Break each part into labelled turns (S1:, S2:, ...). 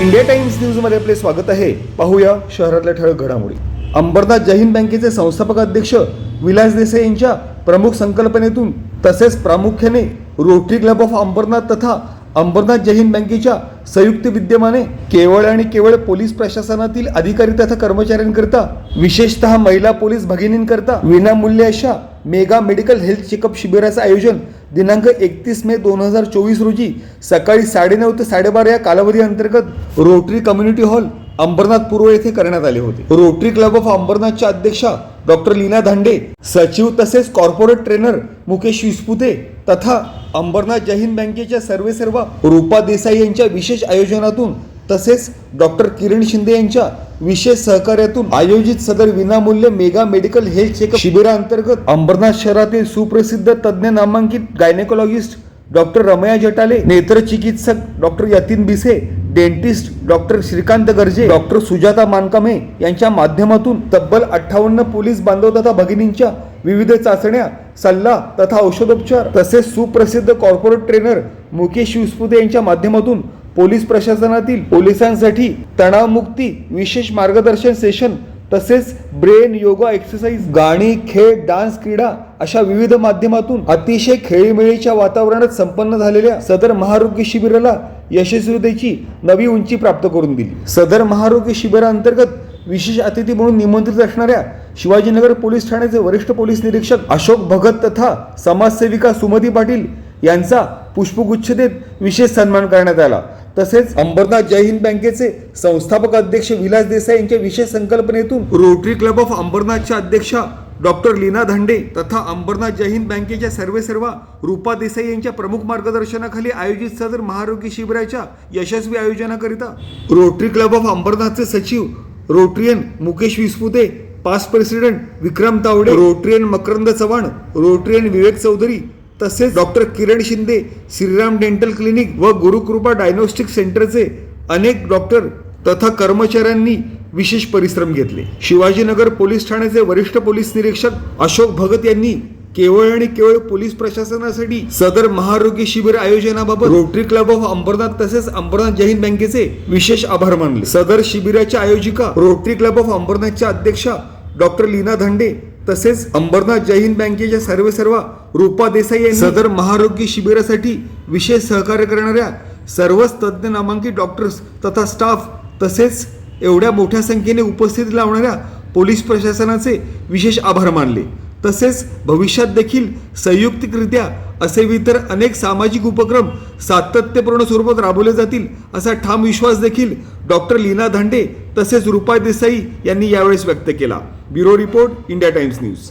S1: India times न्यूजमध्ये आपले स्वागत आहे. पाहूया शहरातल्या ठळक घडामोडी. अंबरनाथ जहीन बँकेचे संस्थापक अध्यक्ष विलास देसाई यांच्या प्रमुख संकल्पनेतून तसेच प्रामुख्याने रोटरी क्लब ऑफ अंबरनाथ तथा अंबरनाथ जैन बँकेच्या संयुक्त विद्यमाने केवळ आणि केवळ पोलीस प्रशासनातील अधिकारी तथा कर्मचाऱ्यांकरिता विशेषतः महिला पोलीस भगिनींकरता विनामूल्य अशा मेगा मेडिकल हेल्थ चेकअप शिबिराचं आयोजन दिनांक एकतीस मे दोन हजार चोवीस रोजी सकाळी साडेनऊ ते साडेबारा या कालावधी अंतर्गत रोटरी कम्युनिटी हॉल अंबरनाथ पूर्व येथे करण्यात आले होते. रोटरी क्लब ऑफ अंबरनाथच्या अध्यक्षा डॉक्टर लीना धांडे सचिव तसेच कॉर्पोरेट ट्रेनर मुकेश विस्पुते तथा अंबरनाथ जैन बँकेच्या सर्वेसर्वा रूपा देसाई यांच्या विशेष आयोजनातून तसेच डॉक्टर किरण शिंदे यांच्या विशेष सहकार्यातून आयोजित सदर विनामूल्य मेगा मेडिकल हेल्थ चेकअप शिबिराअंतर्गत अंबरनाथ शहरातील सुप्रसिद्ध तज्ज्ञ नामांकित gynaecologist doctor Ramya Jatale नेत्रचिकित्सक doctor Yatin Bise dentist doctor Shrikant Garje doctor Sujata Mankame यांच्या माध्यमातून तब्बल अठ्ठावन्न पोलीस बांधव तथा भगिनींच्या विविध चाचण्या सल्ला तथा औषधोपचार तसेच सुप्रसिद्ध कॉर्पोरेट ट्रेनर मुकेश विस्पुते यांच्या माध्यमातून पोलीस प्रशासनातील पोलिसांसाठी तणावमुक्ती विशेष मार्गदर्शन सेशन तसेच ब्रेन योगा एक्सरसाइज गाणी खेळ डान्स क्रीडा अशा विविध माध्यमातून अतिशय खेळीमेळीच्या वातावरणात संपन्न झालेल्या सदर महारोग्य शिबिराला यशस्वीतेची नवी उंची प्राप्त करून दिली. सदर महारोग्य शिबिराअंतर्गत विशेष अतिथी म्हणून निमंत्रित असणाऱ्या शिवाजीनगर पोलीस ठाण्याचे वरिष्ठ पोलीस निरीक्षक अशोक भगत तथा समाजसेविका सुमती पाटील यांचा पुष्पगुच्छ देत विशेष सन्मान करण्यात आला. तसेच अंबरनाथ जय हिंद बँकेचे संस्थापक अध्यक्ष विलास देसाई यांच्या विशेष संकल्पनेतून रोटरी क्लब ऑफ अंबरनाथच्या अध्यक्षा डॉक्टर लीना धांडे तथा अंबरनाथ जय हिंद बँकेच्या सर्वेसर्वा रूपा देसाई यांच्या प्रमुख मार्गदर्शनाखाली आयोजित सदर महारोग्य शिबिराच्या यशस्वी आयोजनाकरिता रोटरी क्लब ऑफ अंबरनाथचे सचिव rotarian Mukesh Vispute past president Vikram Tawde rotarian Makarand Chavan rotarian Vivek Chaudhari तसेच doctor Kiran Shinde Shriram dental clinic व गुरुकृपा डायग्नोस्टिक सेंटरचे अनेक डॉक्टर तथा कर्मचाऱ्यांनी विशेष परिश्रम घेतले. शिवाजीनगर पोलीस ठाण्याचे वरिष्ठ पोलीस निरीक्षक अशोक भगत यांनी केवळ आणि केवळ पोलीस प्रशासनासाठी सदर महारोग्य शिबिर आयोजनाबाबत रोटरी क्लब ऑफ अंबरनाथ तसेच अंबरनाथ जैन बँकेचे विशेष आभार मानले. सदर शिबिराच्या आयोजिका रोटरी क्लब ऑफ अंबरनाथच्या अध्यक्षा डॉक्टर लीना धांडे तसेच अंबरनाथ जैन बँकेच्या सर्वेसर्वा रूपा देसाई यांनी सदर महारोग्य शिबिरासाठी विशेष सहकार्य करणाऱ्या सर्वच तज्ज्ञ नामांकित डॉक्टर्स तथा स्टाफ तसेच एवढ्या मोठ्या संख्येने उपस्थित लावणाऱ्या पोलीस प्रशासनाचे विशेष आभार मानले. तसेच भविष्यात देखील संयुक्तिकरित्या असे इतर अनेक सामाजिक उपक्रम सातत्यपूर्ण स्वरूपात राबवले जातील असा ठाम विश्वास देखील डॉक्टर लीना धांडे तसेच रुपा देसाई यांनी यावेळेस व्यक्त केला. Bureau report India Times news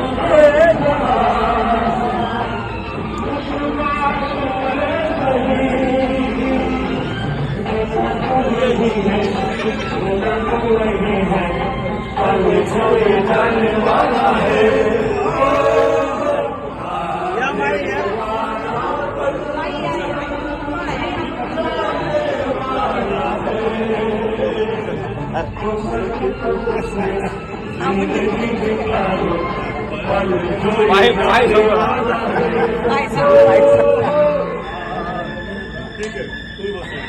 S2: पाय ठीक आहे तुम्ही बसा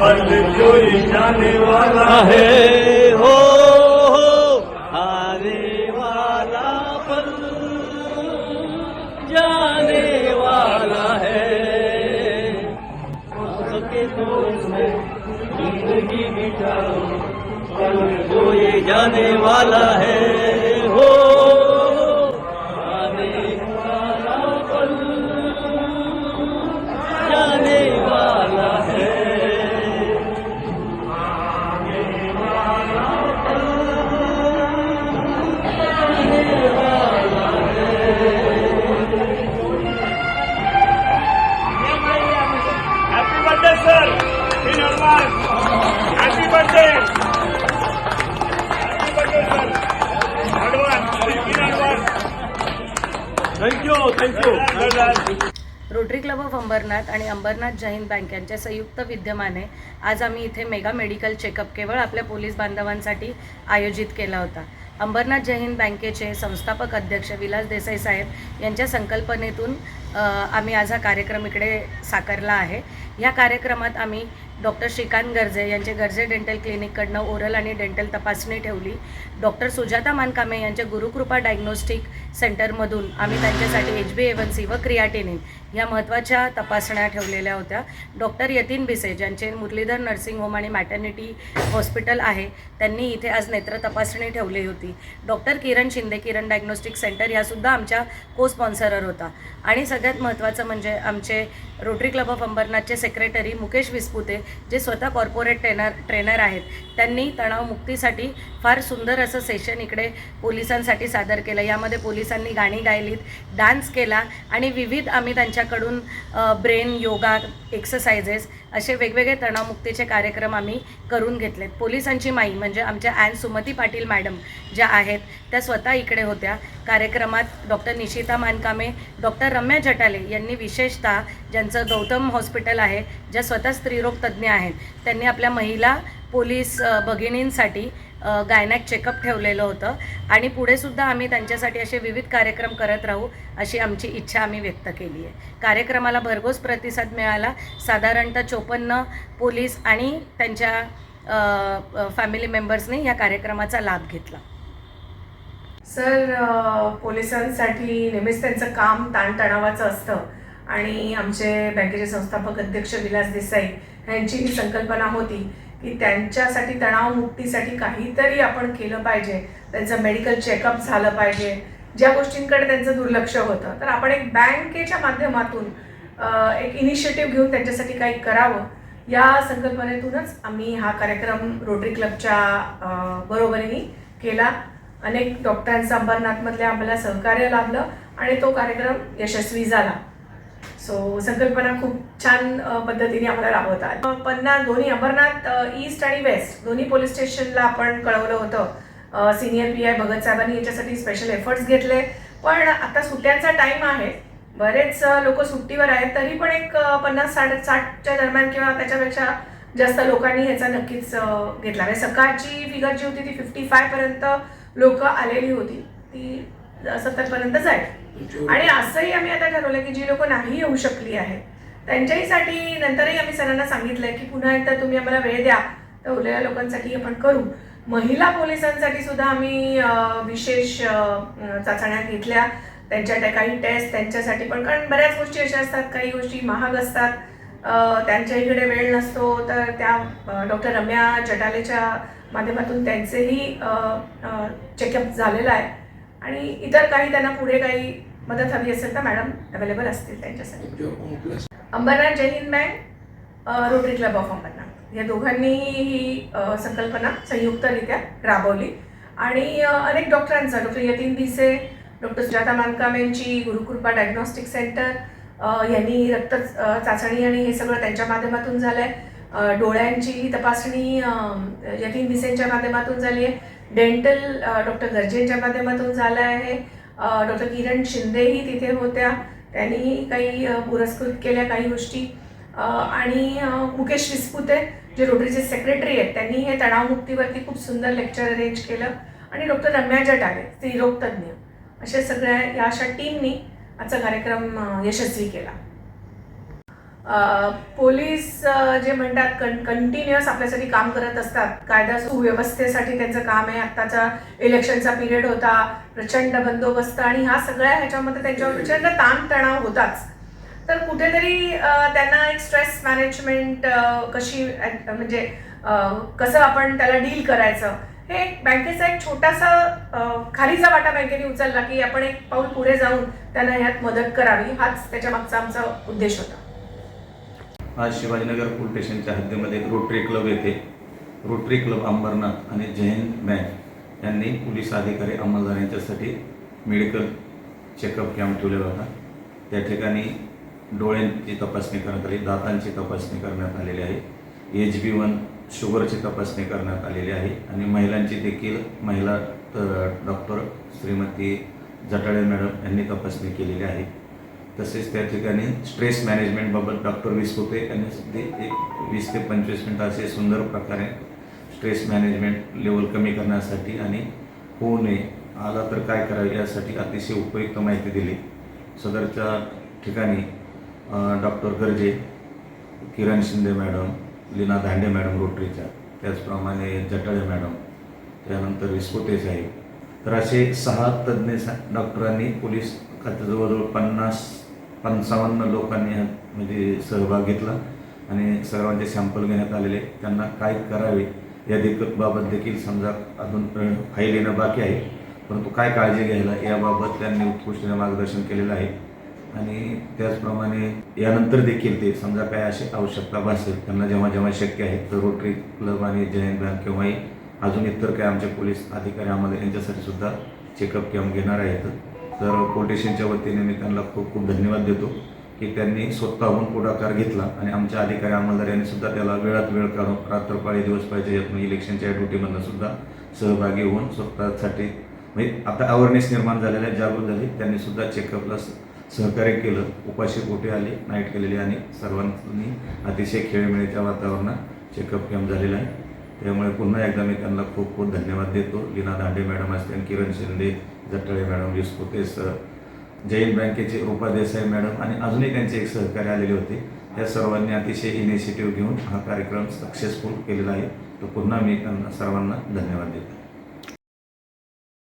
S2: पल जो हो, हो. जाने वाला है हो. हो, आने वाला पल जाने वाला है. सके तो इसमें जिंदगी बिठाओ पल जो ये जाने वाला है।
S3: रोटरी क्लब ऑफ अंबरनाथ आणि अंबरनाथ जैन बँक यांच्या संयुक्त विद्यमाने आज आम्ही इथे मेगा मेडिकल चेकअप केवळ आपल्या पोलीस बांधवांसाठी आयोजित केला होता. अंबरनाथ जैन बँकेचे संस्थापक अध्यक्ष विलास देसाई साहेब यांच्या संकल्पनेतून आम्ही आज हा कार्यक्रम इकडे साकारला आहे. ह्या कार्यक्रमात आम्ही डॉक्टर श्रीकांत गर्जे यांचे गर्जे डेंटल क्लिनिककडनं ओरल आणि डेंटल तपासणी ठेवली. डॉक्टर सुजाता मानकामे यांच्या गुरुकृपा डायग्नोस्टिक सेंटरमधून आम्ही त्यांच्यासाठी H B A one C व क्रियाटिनिन या महत्त्वाच्या तपासण्या ठेवलेल्या होत्या. डॉक्टर यतीन बिसे ज्यांचे मुरलीधर नर्सिंग होम आणि मॅटर्निटी हॉस्पिटल आहे त्यांनी इथे आज नेत्र तपासणी ठेवली होती. Doctor Kiran Shinde Kiran diagnostic centre यासुद्धा आमच्या को स्पॉन्सरर होता. आणि सगळ्यात महत्त्वाचं म्हणजे आमचे रोटरी क्लब ऑफ अंबरनाथचे सेक्रेटरी मुकेश विस्पुते जे स्वतः कॉर्पोरेट ट्रेनर ट्रेनर आहेत त्यांनी तणावमुक्तीसाठी फार सुंदर असं सेशन इकडे पोलिसांसाठी सादर केलं. यामध्ये पोलीस पोलिसांनी गाणी गायलीत डान्स केला आणि विविध आम्ही त्यांच्याकडून ब्रेन योगा एक्सरसाइजेस असे वेगवेगळे तणावमुक्तीचे कार्यक्रम आम्ही करून घेतलेत. पोलिसांची माई म्हणजे आमच्या ॲन सुमती पाटील मॅडम ज्या आहेत त्या स्वतः इकडे होत्या. कार्यक्रमात डॉक्टर निशिता मानकामे डॉक्टर रम्या जटाले यांनी विशेषतः ज्यांचं गौतम हॉस्पिटल आहे ज्या स्वतः स्त्रीरोग तज्ज्ञ आहेत त्यांनी आपल्या महिला पोलीस भगिनींसाठी गायनॅक चेकअप ठेवलेलं होतं. आणि पुढे सुद्धा आम्ही त्यांच्यासाठी असे विविध कार्यक्रम करत राहू अशी आमची इच्छा आम्ही व्यक्त केली आहे. कार्यक्रमाला भरघोस प्रतिसाद मिळाला. साधारणतः चोपन्न पोलीस आणि त्यांच्या फॅमिली मेंबर्सनी या कार्यक्रमाचा लाभ घेतला.
S4: सर पोलिसांसाठी नेहमीच त्यांचं काम ताणतणावाचं असतं. आणि आमचे बँकेचे संस्थापक अध्यक्ष विलास देसाई यांची ही संकल्पना होती की त्यांच्यासाठी तणावमुक्तीसाठी काहीतरी आपण केलं पाहिजे. त्यांचं मेडिकल चेकअप झालं पाहिजे. ज्या गोष्टींकडे त्यांचं दुर्लक्ष होतं. तर आपण एक बँकेच्या माध्यमातून एक इनिशिएटिव्ह घेऊन त्यांच्यासाठी काही करावं. या संकल्पनेतूनच आम्ही हा कार्यक्रम रोटरी क्लबच्या बरोबरीने केला. अनेक डॉक्टरांचं अंबरनाथमधल्या आम्हाला सहकार्य लाभलं आणि तो कार्यक्रम यशस्वी झाला. सो संकल्पना खूप छान पद्धतीने आम्हाला राबवतात. पन्ना दोन्ही अंबरनाथ ईस्ट आणि वेस्ट दोन्ही पोलीस स्टेशनला आपण कळवलं होतं. सिनियर पी आय भगत साहेबांनी याच्यासाठी स्पेशल एफर्ट्स घेतले. पण आता सुट्ट्यांचा टाइम आहे. बरेच लोक सुट्टीवर आहेत. तरी पण एक पन्नास साठ साठच्या दरम्यान किंवा त्याच्यापेक्षा जास्त लोकांनी ह्याचा नक्कीच घेतला. म्हणजे सकाळची फिगर जी होती ती फिफ्टी फायपर्यंत लोक आलेली होती. ती सत्तर पर्यंत जाईल आणि असंही आम्ही आता ठरवलं की जी लोक नाही येऊ शकली आहेत त्यांच्याहीसाठी नंतरही आम्ही सरांना सांगितलंय की पुन्हा एकदा तुम्ही आम्हाला वेळ द्या तर उरलेल्या लोकांसाठी आपण करू. महिला पोलिसांसाठी सुद्धा आम्ही विशेष चाचण्या घेतल्या. त्यांच्या त्या काही टेस्ट त्यांच्यासाठी पण कारण बऱ्याच गोष्टी अशा असतात काही गोष्टी महाग असतात. त्यांच्या इकडे वेळ नसतो तर त्या डॉक्टर रम्या जटालेच्या माध्यमातून त्यांचेही चेकअप झालेला आहे. आणि इतर काही त्यांना पुढे काही मदत हवी असेल तर मॅडम अवेलेबल असतील त्यांच्यासाठी. Ambernath Jain Hind bank rotary club of Ambernath. या दोघांनी ही संकल्पना संयुक्तरित्या राबवली. आणि अनेक डॉक्टरांचा डॉक्टर यतीन भिसे डॉक्टर सुजाता मानकाम यांची गुरुकृपा डायग्नॉस्टिक सेंटर यांनी रक्त चाचणी आणि हे सगळं त्यांच्या माध्यमातून झालं आहे डोळ्यांची तपासणी यतीन भिसेंच्या माध्यमातून झाली आहे डेंटल डॉक्टर गर्जेंच्या माध्यमातून झालं आहे. डॉक्टर किरण शिंदेही तिथे होत्या. त्यांनी काही पुरस्कृत केल्या काही गोष्टी. आणि मुकेश विस्पुते जे रोटरीचे सेक्रेटरी आहेत त्यांनी हे तणावमुक्तीवरती खूप सुंदर लेक्चर अरेंज केलं. आणि डॉक्टर रम्या जटाले स्त्रीरोगतज्ञ अशा सगळ्या या अशा टीमनी आजचा कार्यक्रम यशस्वी केला. पोलीस जे म्हणतात कं कंटिन्युअस आपल्यासाठी काम करत असतात. कायदा सुव्यवस्थेसाठी त्यांचं काम आहे. आत्ताचा इलेक्शनचा पिरियड होता. प्रचंड बंदोबस्त आणि ह्या सगळ्या ह्याच्यामध्ये त्यांच्यावर प्रचंड ताणतणाव होताच. तर कुठेतरी त्यांना एक स्ट्रेस मॅनेजमेंट कशी म्हणजे कसं आपण त्याला डील करायचं? हे एक बँकेचा एक छोटासा खालीचा वाटा बँकेने उचलला की आपण एक पाऊल पुढे जाऊन त्यांना ह्यात मदत करावी. हाच त्याच्या मागचा आमचा उद्देश होता.
S5: आज शिवाजीनगर पोलीस स्टेशनच्या हद्दीमध्ये रोटरी क्लब येथे. रोटरी क्लब अंबरनाथ आणि जयंत बँक यांनी पोलीस अधिकारी अंमलदार यांच्यासाठी मेडिकल चेकअप कॅम्प ठेवलेला होता. त्या ठिकाणी डोळ्यांची तपासणी करण्यात आली दातांची तपासणी करण्यात आलेली आहे. एच बी वन शुगरची तपासणी करण्यात आलेली आहे आणि महिलांची देखील महिला डॉक्टर श्रीमती जटाळे मॅडम यांनी तपासणी केलेली आहे. तसेच त्या ठिकाणी स्ट्रेस मॅनेजमेंटबाबत डॉक्टर विस्पुते यांनी ते एक वीस ते पंचवीस मिनटं असे सुंदर प्रकारे स्ट्रेस मॅनेजमेंट लेवल कमी करण्यासाठी आणि होऊ नये आला तर काय करावे यासाठी अतिशय उपयुक्त माहिती दिली. सदरच्या ठिकाणी doctor Garje Kiran Shinde madam Leena Dande madam रोटरीच्या त्याचप्रमाणे जटाळे मॅडम त्यानंतर विस्पोते साहेब. तर असे सहा तज्ज्ञ डॉक्टरांनी पोलीस खात्या जवळजवळ पन्नास पंचावन्न लोकांनी म्हणजे सहभाग घेतला आणि सर्वांचे सॅम्पल घेण्यात आलेले त्यांना काय करावे या देखील देखील समजा अजून फाईल येणं बाकी आहे. परंतु काय काळजी घ्यायला याबाबत त्यांनी उत्कृष्टीने मार्गदर्शन केलेलं आहे. आणि त्याचप्रमाणे यानंतर देखील ते समजा काय अशी आवश्यकता भासेल त्यांना जेव्हा जेव्हा शक्य आहे तर रोटरी क्लब आणि जयंत बँक किंवाही अजून इतर काय आमचे पोलीस अधिकारी आम्हाला यांच्यासाठी सुद्धा चेकअप कॅम्प घेणार आहेत. तर कोटेशनच्या वतीने मी त्यांना खूप खूप धन्यवाद देतो की त्यांनी स्वतःहून पुढाकार घेतला आणि आमच्या अधिकारी अंमलदार यांनी सुद्धा त्याला वेळात वेळ काढून रात्रपाळी दिवस पाहिजे यातून इलेक्शनच्या ड्युटीमधनं सुद्धा सहभागी होऊन स्वतःसाठी म्हणजे आता अवेअरनेस निर्माण झालेल्या आहे, जागृत झाली. त्यांनी सुद्धा चेकअपला स- सहकार्य केलं. उपाशी पोटे आले नाईट केलेली आणि सर्वांनी अतिशय खेळमेळीच्या वातावरणात चेकअप कॅम्प झालेला आहे. त्यामुळे पुन्हा एकदा मी त्यांना खूप खूप धन्यवाद देतो. लीना दांडे मॅडम असतील किरण शिंदे जटळे मॅडम विस्पुते सर. जैन बँकेचे रूपा देसाई मॅडम आणि अजूनही त्यांचे एक सहकारी आलेले होते. या सर्वांनी अतिशय इनिशिएटिव्ह घेऊन हा कार्यक्रम सक्सेसफुल केलेला आहे. तर पुन्हा मी त्यांना सर्वांना धन्यवाद देतो.